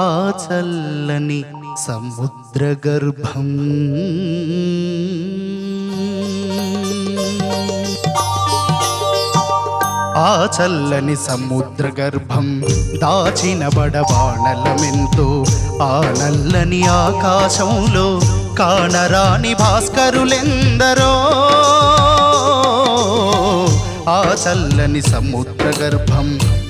ఆ చల్లని సముద్ర గర్భం ఆ చల్లని సముద్ర గర్భం దాచిన బడబాణలమెంతో ఆ నల్లని ఆకాశంలో కానరాని భాస్కరులెందరో. ఆ చల్లని సముద్ర గర్భం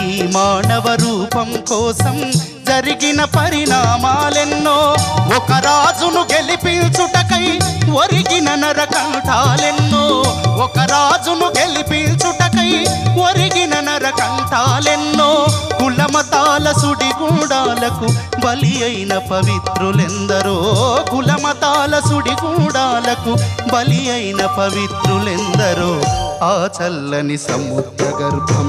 ఈ మానవ రూపం కోసం జరిగిన పరిణామాలెన్నో ఒక రాజును గెలిపించుటకై ఒరిగిన నరకంఠాలెన్నో ఒక రాజును గెలిపించుటకై ఒరిగిన నరకంఠాలెన్నో కులమతాల సుడిగూడాలకు బలి అయిన పవిత్రులెందరో కులమతాల సుడిగూడాలకు బలి అయిన పవిత్రులెందరో ఆ చల్లని సముద్ర గర్భం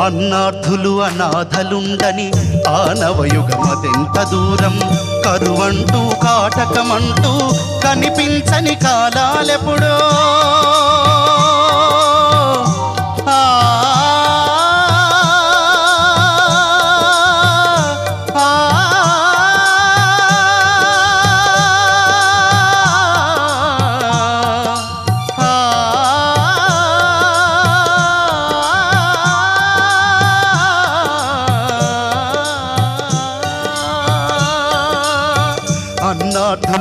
అన్నార్థులు అనాథలుండని ఆనవయుగమదెంత దూరం? కరువంటూ కాటకమంటూ కనిపించని కాలాలెప్పుడో?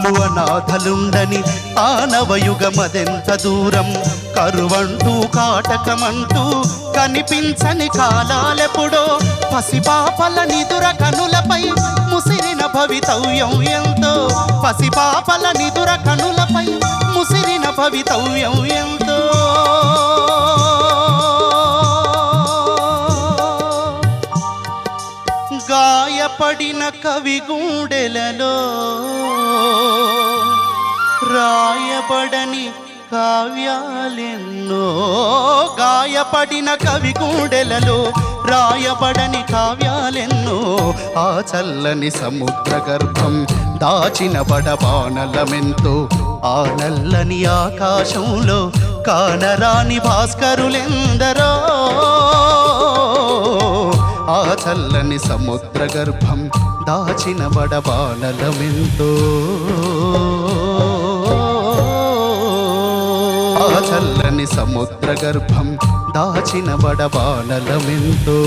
అన్నాథులు అనాథలుండని ఆనవయుగమదెంత దూరం? కరువంటూ కాటకమంటూ కనిపించని కాలాలెప్పుడో? పసిపాపల నిదుర కనులపై ముసిరిన భవితవ్యం ఎంతో? పసిపాపల నిదుర కనులపై ముసిరిన భవితవ్యం ఎంతో? గాయపడిన కవి గుండెలలో రాయబడని కావ్యాలెన్నో. గాయపడిన కవి గుండెలలో రాయబడని కావ్యాలెన్నో. ఆ చల్లని సముద్ర గర్భం దాచిన బడబానలమెంతో ఆ నల్లని ఆకాశంలో కానరాని భాస్కరులెందరో. చల్లని సముద్ర గర్భం దాచిన బడబానలమెంతో ఆ చల్లని సముద్ర గర్భం దాచిన బడబానలమెంతో